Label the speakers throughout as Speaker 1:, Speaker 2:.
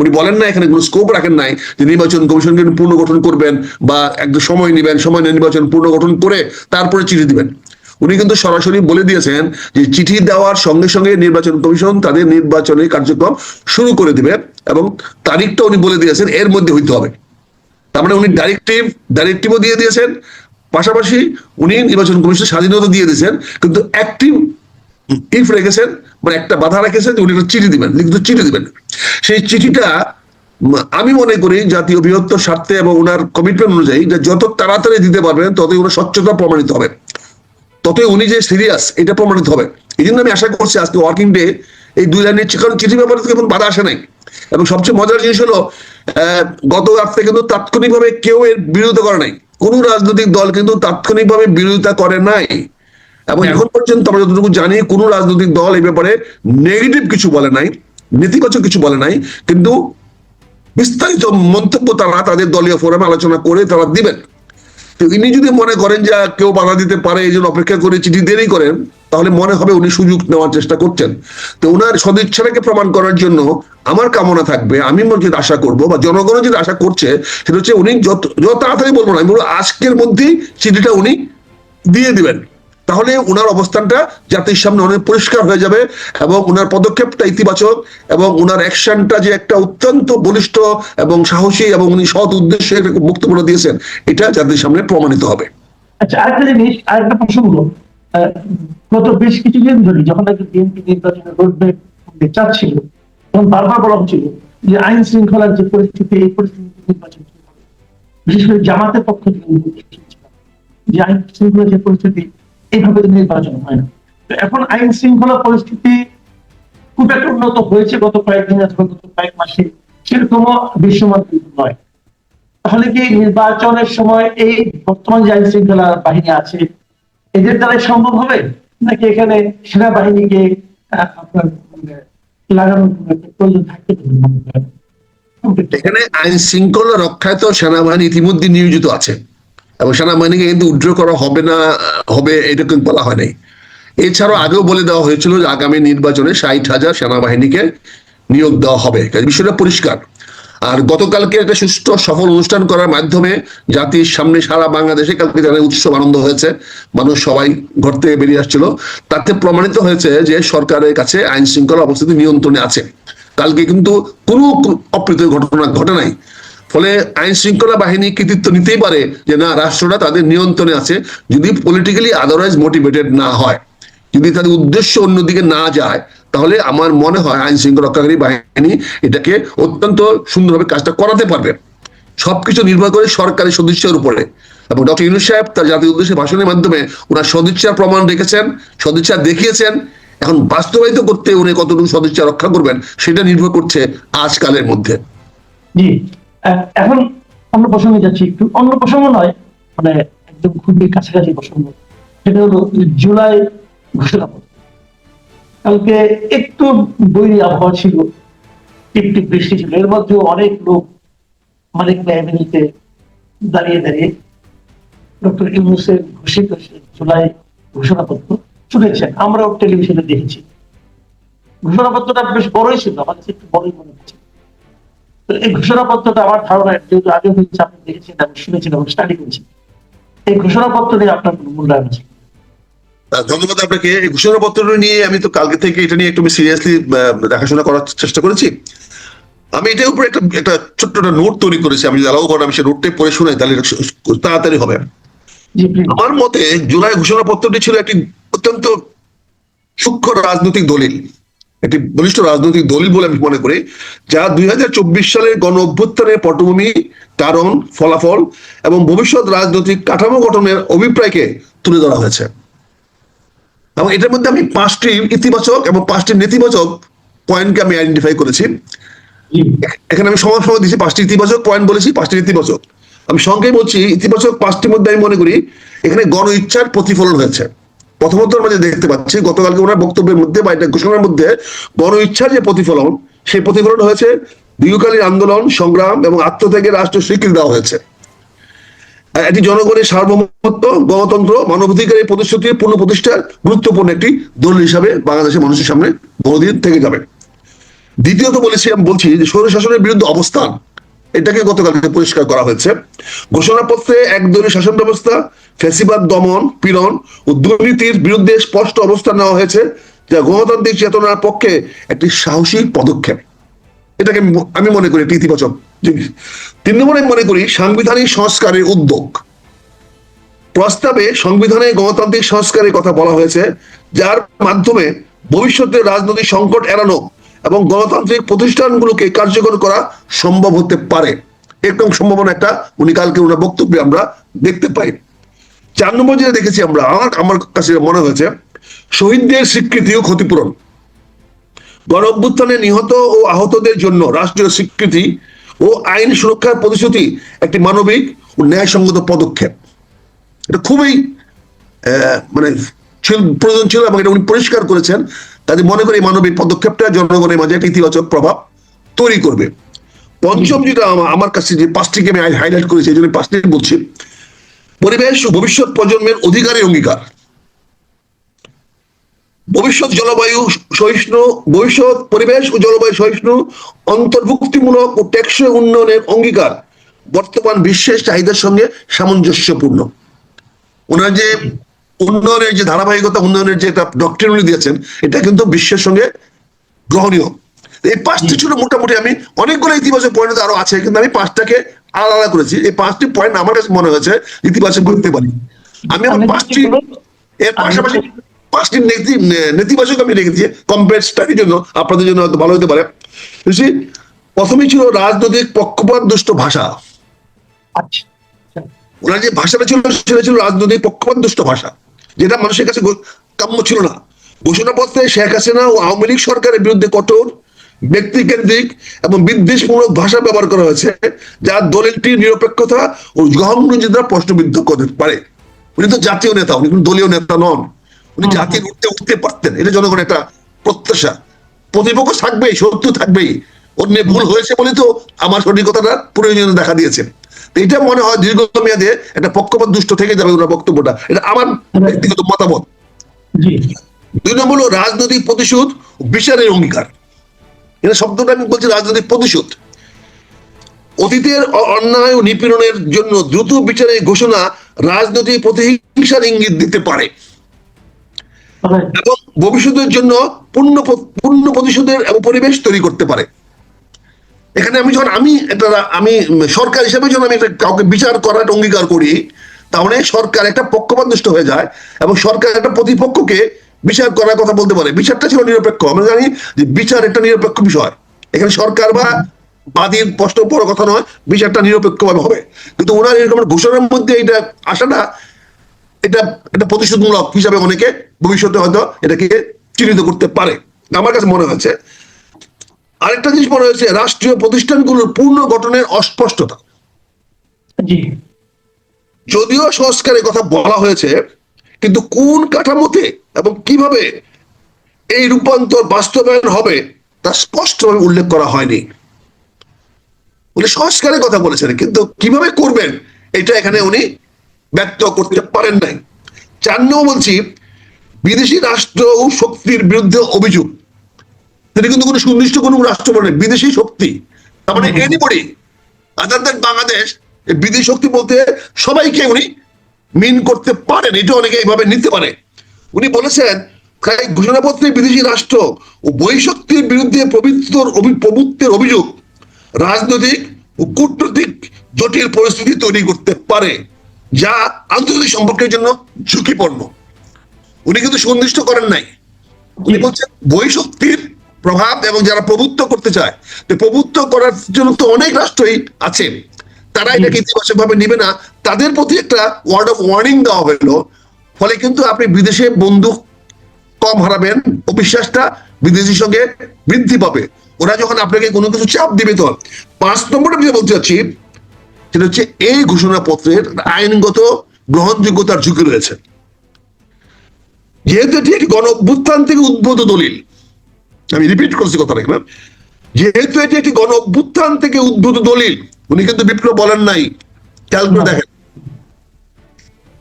Speaker 1: উনি বলেন না, এখানে কোনো স্কোপ রাখেন নাই যে নির্বাচন কমিশনকে পুনর্গঠন করবেন বা একদম সময় নেবেন, সময় নির্বাচন পুনর্গঠন করে তারপরে চিঠি দিবেন। উনি কিন্তু সরাসরি বলে দিয়েছেন যে চিঠি দেওয়ার সঙ্গে সঙ্গে নির্বাচন কমিশন তাদের নির্বাচনী কার্যক্রম শুরু করে দিবে এবং তারিখটা উনি বলে দিয়েছেন, এর মধ্যে হইতে হবে। তার মানে উনি ডাইরেক্টিভ ডাইরেক্টিভও দিয়ে দিয়েছেন, পাশাপাশি উনি নির্বাচন কমিশন স্বাধীনতা দিয়ে দিয়েছেন, কিন্তু অ্যাক্টিভ ইফ রেখেছেন মানে একটা বাধা রেখেছেন উনি একটা চিঠি দিবেন, লিখিত চিঠি দিবেন। সেই চিঠিটা আমি মনে করি জাতীয় বৃহত্তর স্বার্থে এবং ওনার কমিটমেন্ট অনুযায়ী যে যত তাড়াতাড়ি দিতে পারবেন, ততই ওনার স্বচ্ছতা প্রমাণিত হবে। ততই উনি যে সিরিয়াস এটা প্রমাণিত হবে। এই জন্য আমি আশা করছি আজকে ওয়ার্কিং ডে এই দুই লাইনের কারণ চিঠি ব্যাপারে তো কোনো বাধা আসে নাই। এবং সবচেয়ে মজার জিনিস হলো গত রাত্রে কিন্তু তাৎক্ষণিকভাবে কেউ এর বিরোধিতা করে নাই। কোন রাজনৈতিক দল কিন্তু তাৎক্ষণিকভাবে বিরোধিতা করে নাই। এবং এখন পর্যন্ত আমরা যতটুকু জানি কোন রাজনৈতিক দল এই ব্যাপারে নেগেটিভ কিছু বলে নাই নেতিবাচক কিছু বলে নাই কিন্তু বিস্তারিত মন্তব্য তারা তাদের দলীয় ফোরামে আলোচনা করে তারা দিবেন। তো ইনি যদি মনে করেন যে কেউ বাধা দিতে পারে এই জন্য অপেক্ষা করে চিঠি দেরি করেন তাহলে মনে হবে উনি সুযোগ নেওয়ার চেষ্টা করছেন। তো ওনার সদিচ্ছাটাকে প্রমাণ করার জন্য আমার কামনা থাকবে আমি মনে যেটা আশা করব বা জনগণ যেটা আশা করছে সেটা হচ্ছে উনি যত যত তাড়াতাড়ি বলব না আমি বলব আজকের মধ্যেই চিঠিটা উনি দিয়ে দিবেন। তাহলে ওনার অবস্থানটা জাতির সামনে অনেক পরিষ্কার হয়ে যাবে এবং ওনার পদক্ষেপটা ইতিবাচক এবং ওনার অ্যাকশনটা যে একটা অত্যন্ত বলিষ্ঠ এবং সাহসী এবং উনি সৎ উদ্দেশ্যে বক্তব্য দিয়েছেন, এটা জাতির সামনে প্রমাণিত হবে।
Speaker 2: আচ্ছা আরেকটা জিনিস, আরেকটা প্রসঙ্গ। গত বেশ কিছুদিন ধরে যখন বিএনপি চাচ্ছিল, তখন বারবার বলা হচ্ছিল যে আইন শৃঙ্খলার যে পরিস্থিতি, এই পরিস্থিতিতে নির্বাচন বিশেষ করে জামাতের পক্ষ থেকে যে আইন শৃঙ্খলার যে পরিস্থিতি এইভাবে নির্বাচন হয় না। এখন আইন শৃঙ্খলা পরিস্থিতি খুব একটা উন্নত হয়েছে গত কয়েকদিন অথবা গত কয়েক মাসে, সেরকমও বিশ্বমান কিন্তু নয়। তাহলে কি নির্বাচনের সময় এই বর্তমান যে আইন শৃঙ্খলা বাহিনী আছে, এদের দ্বারাই সম্ভব হবে? নাকি এখানে সেনাবাহিনীকে মানে?
Speaker 1: এখানে আইন শৃঙ্খলা রক্ষায় তো সেনাবাহিনী ইতিমধ্যে নিয়োজিত আছে। এবং সেনাবাহিনীকে কিন্তু উড্র করা হবে না, হবে এটা কিন্তু বলা হয় নাই। এছাড়াও আগেও বলে দেওয়া হয়েছিল যে আগামী নির্বাচনে ষাট হাজার সেনাবাহিনীকে নিয়োগ দেওয়া হবে। বিষয়টা পরিষ্কার। আর গতকালকে একটা সুষ্ঠু সফল অনুষ্ঠান করার মাধ্যমে জাতির সামনে সারা বাংলাদেশে কালকে যারা উৎসব আনন্দ হয়েছে, মানুষ সবাই ঘর থেকে বেরিয়ে আসছিল। তাতে প্রমাণিত হয়েছে যে সরকারের কাছে আইন শৃঙ্খলা অবস্থিতি নিয়ন্ত্রণে আছে। কালকে কিন্তু কোনো অপ্রীতিকর ঘটনা ঘটে নাই। ফলে আইন শৃঙ্খলা বাহিনী কৃতিত্ব নিতেই পারে যে না, রাষ্ট্রটা তাদের নিয়ন্ত্রণে আছে, যদি পলিটিক্যালি আদারওয়াইজ মোটিভেটেড না হয়। যদি তাদের উদ্দেশ্য অন্যদিকে না যায়, তাহলে আমার মনে হয় আইন শৃঙ্খলা রক্ষাকারী বাহিনী এটাকে অত্যন্ত সুন্দরভাবে কাজটা করাতে পারবে। সবকিছু নির্ভর করে সরকারি সদিচ্ছার উপরে। এবং ডক্টর ইউনুস সাহেব তার জাতীয় উদ্দেশ্যে ভাষণের মাধ্যমে ওনার সদিচ্ছার প্রমাণ রেখেছেন, সদিচ্ছা দেখিয়েছেন। এখন বাস্তবায়িত করতে উনি কতটুকু সদিচ্ছা রক্ষা করবেন, সেটা নির্ভর করছে আজকালের মধ্যে।
Speaker 2: জি। এখন অন্য প্রসঙ্গে যাচ্ছি একটু। অন্য প্রসঙ্গ নয় মানে একদম খুবই কাছাকাছি প্রসঙ্গ। সেটা হলো জুলাই ঘোষণাপত্র কালকে একটু বৈরী আবহাওয়া ছিল, একটু বৃষ্টি ছিল। এর মধ্যে অনেক লোক মালিক এভিনিউতে দাঁড়িয়ে দাঁড়িয়ে ডক্টর ইউনুসের ঘোষিত জুলাই ঘোষণাপত্র শুনেছেন। আমরাও টেলিভিশনে দেখেছি। ঘোষণাপত্রটা বেশ বড়ই ছিল, আমার কাছে একটু বড়ই মনে হচ্ছে। তো এই ঘোষণাপত্রটা আমার ধারণা যেহেতু আগে হয়েছে আপনি দেখেছেন আমি শুনেছি এবং স্টাডি করেছি এই ঘোষণাপত্র নিয়ে আপনার কোনো মূল্যায়ন আছে?
Speaker 1: ধন্যবাদ আপনাকে। এই ঘোষণাপত্র নিয়ে আমি তো কালকে থেকে এটা নিয়ে একটু সিরিয়াসলি দেখাশোনা করার চেষ্টা করেছি। আমি এটার উপরে একটা একটা ছোট্ট একটা নোট তৈরি করেছি। আমি যদি অ্যালাউ করেন আমি সেই নোটটাই পড়ে শোনাই তাহলে তাড়াতাড়ি হবে। আমার মতে জুলাই ঘোষণাপত্রটি ছিল একটি অত্যন্ত সূক্ষ্ম রাজনৈতিক দলিল। একটি বলিষ্ঠ রাজনৈতিক দলিল বলে আমি মনে করি, যা দুই হাজার চব্বিশ সালের গণ অভ্যুত্থানের পটভূমি কারণ ফলাফল এবং ভবিষ্যৎ রাজনৈতিক কাঠামো গঠনের অভিপ্রায়কে তুলে ধরা হয়েছে। এবং এটার মধ্যে আমি পাঁচটি ইতিবাচক এবং পাঁচটি নেতিবাচক পয়েন্টকে আমি আইডেন্টিফাই করেছি। এখানে আমি সময় সময় দিচ্ছি পাঁচটি ইতিবাচক পয়েন্ট বলেছি, পাঁচটি নেতিবাচক। আমি সঙ্গে বলছি, ইতিবাচক পাঁচটির মধ্যে আমি মনে করি, এখানে গণ ইচ্ছার প্রতিফলন হয়েছে। প্রথমত যে দেখতে পাচ্ছি, গতকালকে ওনার বক্তব্যের মধ্যে বা এটা ঘোষণার মধ্যে গণ ইচ্ছার যে প্রতিফলন, সেই প্রতিফলন হয়েছে দীর্ঘকালীন আন্দোলন, সংগ্রাম এবং আত্মত্যাগের রাষ্ট্র স্বীকৃতি দেওয়া হয়েছে। এটি জনগণের সার্বভৌমত্ব, গণতন্ত্র মানবাধিকারের প্রতিশ্রুতি পূর্ণ প্রতিষ্ঠার গুরুত্বপূর্ণ একটি দল হিসাবে বাংলাদেশের মানুষের সামনে বহুদিন থেকে যাবে। দ্বিতীয়ত বলেছি আমি বলছি যে স্বৈর শাসনের বিরুদ্ধে অবস্থান। এটাকে গতকালকে পরিষ্কার করা হয়েছে। ঘোষণাপত্রে একদলীয় শাসন ব্যবস্থা, ফ্যাসিবাদ দমন, পীড়ন ও দুর্নীতির বিরুদ্ধে স্পষ্ট অবস্থান নেওয়া হয়েছে, যা গণতান্ত্রিক চেতনার পক্ষে একটি সাহসী পদক্ষেপ। এটাকে আমি মনে করি একটি ইতিবাচক জিনিস। তিন নম্বরে মনে করি সাংবিধানিক সংস্কারের উদ্যোগ। প্রস্তাবে সংবিধানে গণতান্ত্রিক সংস্কারের কথা বলা হয়েছে, যার মাধ্যমে ভবিষ্যতে রাজনৈতিক সংকট এড়ানো এবং গণতান্ত্রিক প্রতিষ্ঠানগুলোকে কার্যকর করা সম্ভব হতে পারে। এরকম সম্ভাবনা একটা, উনি কালকে ওনার বক্তব্যে আমরা দেখতে পাই। চার নম্বর যেটা দেখেছি আমরা, আমার আমার কাছে মনে হয়েছে, শহীদদের স্বীকৃতি ও ক্ষতিপূরণ। গণ অভ্যুত্থানে নিহত ও আহতদের জন্য রাষ্ট্রীয় স্বীকৃতি ও আইন সুরক্ষার প্রতিশ্রুতি একটি মানবিক ও ন্যায়সঙ্গত পদক্ষেপ। এটা খুবই মানে প্রয়োজন ছিল এবং এটা উনি পরিষ্কার করেছেন। কাজে মনে করি মানবিক পদক্ষেপটা জনগণের মাঝে একটা ইতিবাচক প্রভাব তৈরি করবে। পঞ্চম যেটা আমার কাছে যে পাঁচটিকে আমি হাইলাইট করেছি, এই জন্য পাঁচটি বলছি। পরিবেশ ও ভবিষ্যৎ প্রজন্মের অধিকারের অঙ্গীকার। ভবিষ্যৎ জলবায়ু সহিষ্ণু, ভবিষ্যৎ পরিবেশ ও জলবায়ু সহিষ্ণু অন্তর্ভুক্তিমূলক ও টেকসই উন্নয়নের অঙ্গীকার বর্তমান বিশ্বের চাহিদার সঙ্গে সামঞ্জস্যপূর্ণ। ওনার যে উন্নয়নের যে ধারাবাহিকতা উন্নয়নের যে একটা ডক্টরিন উনি দিয়েছেন এটা কিন্তু বিশ্বের সঙ্গে গ্রহণীয়। এই পাঁচটি ছিল মোটামুটি আমি অনেকগুলো ইতিবাচক পয়েন্ট আরও আছে কিন্তু আমি পাঁচটাকে আলাদা করেছি। এই পাঁচটি পয়েন্ট আমার কাছে মনে হয়েছে ইতিবাচক করতে পারি। আমি আমার পাঁচটি এর পাশাপাশি পাঁচটি নেতি- নেতিবাচক আমি রেখেছি কম্পেয়ার স্টাডির জন্য আপনাদের জন্য হয়তো ভালো হতে পারে। বুঝছি প্রথমেই ছিল রাজনৈতিক পক্ষপাত দুষ্ট ভাষা।
Speaker 2: আচ্ছা।
Speaker 1: ওনার যে ভাষাটা ছিল সেটা ছিল রাজনৈতিক পক্ষপাত দুষ্ট ভাষা। যেটা মানুষের কাছে কাম্য ছিল না। ঘোষণাপত্রে শেখ হাসিনা ও আওয়ামী লীগ সরকারের বিরুদ্ধে কঠোর ব্যক্তিকেন্দ্রিক এবং বিদ্বেষমূলক ভাষা ব্যবহার করা হয়েছে যা দলিলটির নিরপেক্ষতা ও গ্রহণযোগ্যতা প্রশ্নবিদ্ধ করতে পারে। উনি তো জাতীয় নেতা উনি কিন্তু দলীয় নেতা নন। উনি। জাতির উঠতে উঠতে পারতেন। এটা জনগণ একটা প্রত্যাশা। প্রতিপক্ষ থাকবেই শত্রু থাকবেই। অন্য ভুল হয়েছে বলে তো আমার সঠিকতাটা প্রয়োজন দেখা দিয়েছে এটা মনে হয় দীর্ঘমেয়াদে একটা পক্ষপাত দুষ্ট থেকে যাবে ওনার বক্তব্যটা। এটা আমার ব্যক্তিগত মতামত। দুই নম্বর হলো রাজনৈতিক প্রতিশোধ বিচারের অঙ্গীকার। এটা শব্দটা আমি বলছি রাজনৈতিক প্রতিশোধ। অতীতের অন্যায় ও নিপীড়নের জন্য দ্রুত বিচারের ঘোষণা রাজনৈতিক প্রতিহিংসার ইঙ্গিত দিতে পারে। এবং ভবিষ্যতের জন্য পূর্ণ পূর্ণ প্রতিশোধের এবং পরিবেশ তৈরি করতে পারে। এখানে আমি যখন আমি এটা, আমি সরকার হিসেবে যখন আমি কাউকে বিচার করার অঙ্গীকার করি, তাহলে সরকার একটা পক্ষপাত দুষ্ট হয়ে যায় এবং সরকার একটা প্রতিপক্ষকে বিচার করার কথা বলতে পারে। বিচারটা ছিল নিরপেক্ষ। আমরা জানি যে বিচার একটা নিরপেক্ষ বিষয়। এখানে সরকার বা বাদীর প্রশ্ন বড় কথা নয়, বিচারটা নিরপেক্ষভাবে হবে। কিন্তু ওনার এরকম ঘোষণার মধ্যে এটা আসাটা এটা এটা প্রতিশোধমূলক হিসাবে অনেকে ভবিষ্যতে হয়তো এটাকে চিহ্নিত করতে পারে। আমার কাছে মনে হয়েছে আরেকটা জিনিস মনে হয়েছে রাষ্ট্রীয় প্রতিষ্ঠানগুলোর পূর্ণ গঠনের অস্পষ্টতা। যদিও সংস্কারের কথা বলা হয়েছে কিন্তু কোন কাঠামোতে এবং কীভাবে এই রূপান্তর বাস্তবায়ন হবে তা স্পষ্টভাবে উল্লেখ করা হয়নি। উনি সংস্কারের কথা বলেছেন কিন্তু কীভাবে করবেন এটা এখানে উনি ব্যক্ত করতে পারেন নাই। চার বলছি বিদেশি রাষ্ট্র ও শক্তির বিরুদ্ধে অভিযোগ। তিনি কিন্তু কোনো সুনির্দিষ্ট কোনো রাষ্ট্র বলে বিদেশি শক্তি। তার মানে এনিবডি আদার দেন বাংলাদেশ বিদেশি শক্তি বলতে সবাইকে উনি মিন করতে পারেন। এটা অনেকে এইভাবে নিতে পারে। উনি বলেছেন এই ঘোষণাপত্রে বিদেশি রাষ্ট্র ও বহিঃশক্তির বিরুদ্ধে পবিত্র প্রভুত্বের অভিযোগ রাজনৈতিক ও কূটনৈতিক জটিল পরিস্থিতি তৈরি করতে পারে যা আন্তর্জাতিক সম্পর্কের জন্য ঝুঁকিপূর্ণ। উনি কিন্তু সুনির্দিষ্ট করেন নাই। উনি বলছেন বহিঃশক্তির প্রভাব এবং যারা প্রভুত্ব করতে চায় তো প্রভুত্ব করার জন্য তো অনেক রাষ্ট্রই আছে। তারা এটাকে ইতিবাচক ভাবে নিবে না তাদের প্রতি একটা ওয়ার্ড অফ ওয়ার্নিং দেওয়া হলো। ফলে কিন্তু আপনি বিদেশে বন্ধু কম হারাবেন অবিশ্বাসটা বিদেশির সঙ্গে বৃদ্ধি পাবে। ওরা যখন আপনাকে কোনো কিছু চাপ দিবে তো পাঁচ নম্বরে আমি বলতে চাচ্ছি সেটা হচ্ছে এই ঘোষণাপত্রের আইনগত গ্রহণযোগ্যতার ঝুঁকি রয়েছে। যেহেতু এটি একটি গণ অভ্যুত্থান থেকে উদ্ভূত দলিল আমি রিপিট করছি কথা রাখলাম যেহেতু এটি একটি গণ অভ্যুত্থান থেকে উদ্ভূত দলিল উনি কিন্তু বিপ্লব বলেন নাই। খেয়াল করে দেখেন।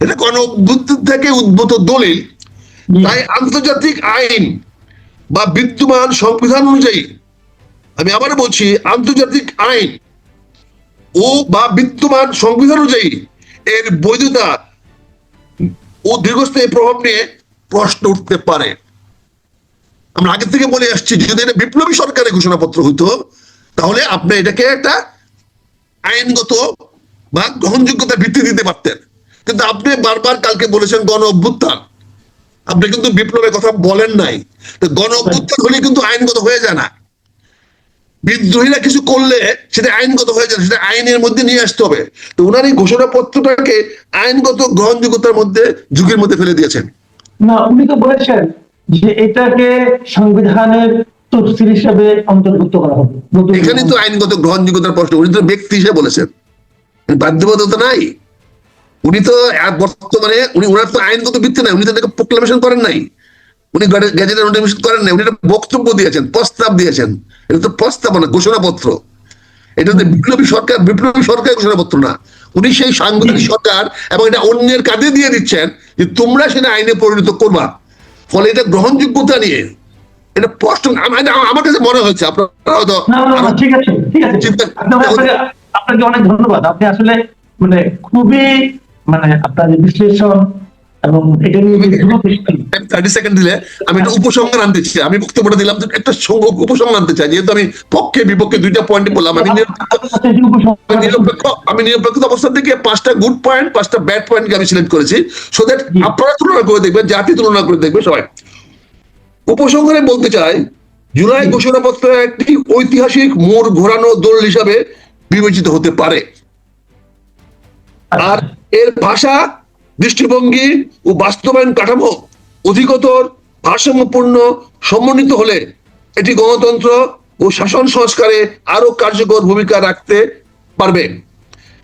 Speaker 1: এটা গণ অভ্যুত্থান থেকে উদ্ভূত দলিল তাই আন্তর্জাতিক আইন বা বিদ্যমান সংবিধান অনুযায়ী আমি আবার বলছি আন্তর্জাতিক আইন ও বা বিদ্যমান সংবিধান অনুযায়ী এর বৈধতা ও দীর্ঘস্থায়ী প্রভাব নিয়ে প্রশ্ন উঠতে পারে। আমরা আগে থেকে বলে আসছি যদি এটা বিপ্লবী সরকারের ঘোষণাপত্র হইতো, তাহলে আপনি এটাকে একটা আইনগত বা গ্রহণযোগ্যতার ভিত্তি দিতে পারতেন। কিন্তু আপনি বারবার কালকে বলেছেন গণ অভ্যুত্থান। আপনি কিন্তু বিপ্লবের কথা বলেন নাই। গণ অভ্যুত্থান হলে কিন্তু আইনগত হয়ে যায় না। বিদ্রোহীরা কিছু করলে সেটা আইনগত হয়ে যায় সেটা আইনের মধ্যে নিয়ে আসতে হবে। তো ওনার এই ঘোষণাপত্রটাকে আইনগত গ্রহণযোগ্যতার মধ্যে, যুগের মধ্যে ফেলে দিয়েছেন।
Speaker 2: না, উনি তো বলেছেন যে এটাকে সংবিধানের তফসিল হিসেবে অন্তর্ভুক্ত করা হবে।
Speaker 1: এখানে তো আইনগত গ্রহণযোগ্যতার প্রশ্ন। উনি তো ব্যক্তি হিসেবে বলেছেন। বাধ্যবাধকতা নাই। উনি তো বর্তমানে উনি ওনার তো আইনগত ভিত্তি নাই। উনি তো এটাকে প্রোক্লামেশন করেন নাই। উনি গ্যাজেটের নোটিফিকেশন করেন নাই। উনি একটা বক্তব্য দিয়েছেন প্রস্তাব দিয়েছেন। এটা তো প্রস্তাবনা ঘোষণাপত্র। এটা তো বিপ্লবী সরকার বিপ্লবী সরকার ঘোষণাপত্র না। উনি সেই সাংবিধানিক সরকার এবং এটা অন্যের কাঁধে দিয়ে দিচ্ছেন যে তোমরা সেটা আইনে পরিণত করবা। ফলে এটা গ্রহণযোগ্যতা নিয়ে। এটা প্রশ্ন আমার কাছে মনে হচ্ছে আপনারা
Speaker 2: ঠিক আছে ঠিক আছে। আপনাকে অনেক ধন্যবাদ। আপনি আসলে মানে খুবই মানে আপনার বিশ্লেষণ এবং এটা নিয়ে
Speaker 1: থার্টি সেকেন্ড দিলে আমি একটা উপসংহার আনতে চাই। আমি বক্তব্যটা দিলাম একটা উপসংহার আনতে চাই। যেহেতু আমি পক্ষে বিপক্ষে দুইটা পয়েন্ট বললাম আমি নিরপেক্ষ আমি নিরপেক্ষ অবস্থান থেকে পাঁচটা গুড পয়েন্ট পাঁচটা ব্যাড পয়েন্টকে আমি সিলেক্ট করেছি। সো দ্যাট আপনারা তুলনা করে দেখবেন জাতি তুলনা করে দেখবে সবাই। উপসংহারে বলতে চাই জুলাই ঘোষণাপত্র একটি ঐতিহাসিক মোড় ঘোরানো দোল হিসাবে বিবেচিত হতে পারে। আর এর ভাষা দৃষ্টিভঙ্গি ও বাস্তবায়ন কাঠামো অধিকতর ভারসাম্যপূর্ণ, সমন্বিত হলে এটি গণতন্ত্র ও শাসন সংস্কারে আরও কার্যকর ভূমিকা রাখতে পারবে।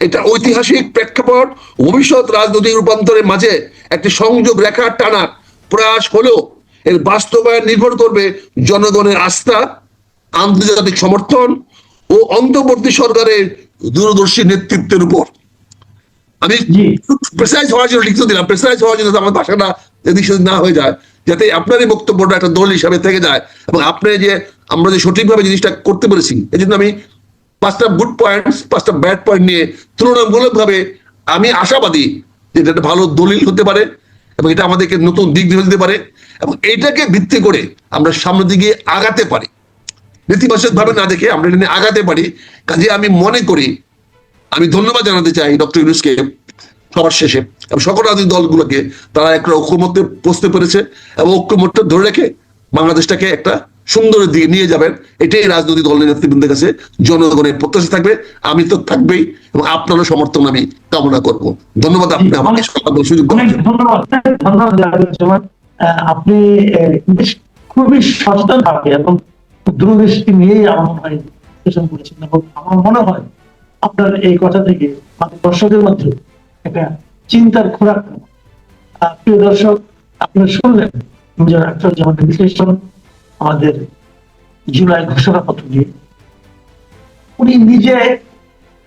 Speaker 1: এটা ঐতিহাসিক প্রেক্ষাপট ভবিষ্যৎ রাজনৈতিক রূপান্তরের মাঝে একটি সংযোগ রেখা টানা প্রয়াস হলেও এর বাস্তবায়ন নির্ভর করবে জনগণের আস্থা, আন্তর্জাতিক সমর্থন ও অন্তর্বর্তী সরকারের দূরদর্শী নেতৃত্বের উপর। আমি প্রেসারাইজ হওয়ার জন্য লিখতে দিলাম প্রেসাইজ হওয়ার জন্য আমার ভাষাটা এদিক সেদিক না হয়ে যায় যাতে আপনার এই বক্তব্যটা একটা দল হিসাবে থেকে যায় এবং আপনি যে আমরা যে সঠিকভাবে জিনিসটা করতে পেরেছি এই জন্য আমি পাঁচটা গুড পয়েন্ট পাঁচটা ব্যাড পয়েন্ট নিয়ে তুলনামূলক ভাবে আমি আশাবাদী যে এটা একটা ভালো দলিল হতে পারে এবং এটা আমাদেরকে নতুন দিক দিয়ে দিতে পারে এবং এইটাকে ভিত্তি করে আমরা সামনের দিকে আগাতে পারি। নেতিবাচক ভাবে না দেখে আমরা এটা নিয়ে আগাতে পারি। কাজে আমি মনে করি ধন্যবাদ জানাতে চাই ডক্টর ইউনুসকে সবার শেষে। এবং সকল রাজনৈতিক দলগুলোকে তারা একটা ঐক্যমত্যে পৌঁছতে পেরেছে এবং ঐক্যমত্যে ধরে রেখে বাংলাদেশটাকে একটা সুন্দরের দিকে নিয়ে যাবেন। এটাই রাজনৈতিক দলের নেতৃবৃন্দের কাছে জনগণের প্রত্যাশা থাকবে আমি তো থাকবেই এবং আপনারও সমর্থন আমি কামনা করব। ধন্যবাদ আপনি আমাকে সুযোগ।
Speaker 2: ধন্যবাদ আপনি খুবই সচেতন ভাবে এবং দূরদৃষ্টি নিয়েই আমার মনে হয় করেছেন এবং আমার মনে হয় আপনার এই কথা থেকে দর্শকের মধ্যে একটা চিন্তার খোরাক। প্রিয় দর্শক, আপনারা শুনলেন মেজর আখতারুজ্জামানের বিশ্লেষণ, আমাদের জুলাই ঘোষণাপত্র নিয়ে উনি নিজে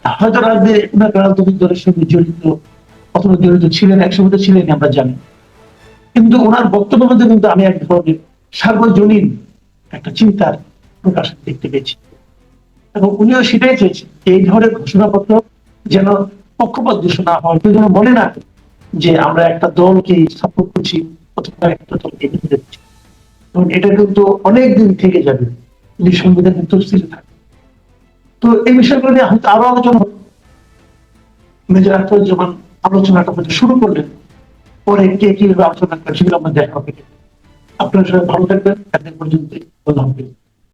Speaker 2: হয়তো রাজনীতি রাজনৈতিক দলের সঙ্গে জড়িত, অথবা জড়িত ছিলেন, একসময় ছিলেন আমরা জানি। কিন্তু ওনার বক্তব্যের মধ্যে কিন্তু আমি এক ধরনের সার্বজনীন একটা চিন্তার প্রকাশ দেখতে পেয়েছি। এবং উনিও সেটাই চেয়েছেন এই ধরনের ঘোষণাপত্র যেন পক্ষপাত দূষণ না হয়, কেউ যেন মনে না যে আমরা একটা দলকে সাপোর্ট করছি অথবা একটা দলকে দিচ্ছি এবং এটা কিন্তু অনেক দিন থেকে যাবে, যদি সংবিধানের তফসিলে থাকে। তো এই বিষয়গুলো নিয়ে হয়তো আরও আলোচনা। মেজর আখতারুজ্জামান আলোচনাটা হয়তো শুরু করলেন, পরে কে কীভাবে আলোচনা করছে আমরা দেখা হবে। আপনার সবাই ভালো থাকবেন একদিন পর্যন্ত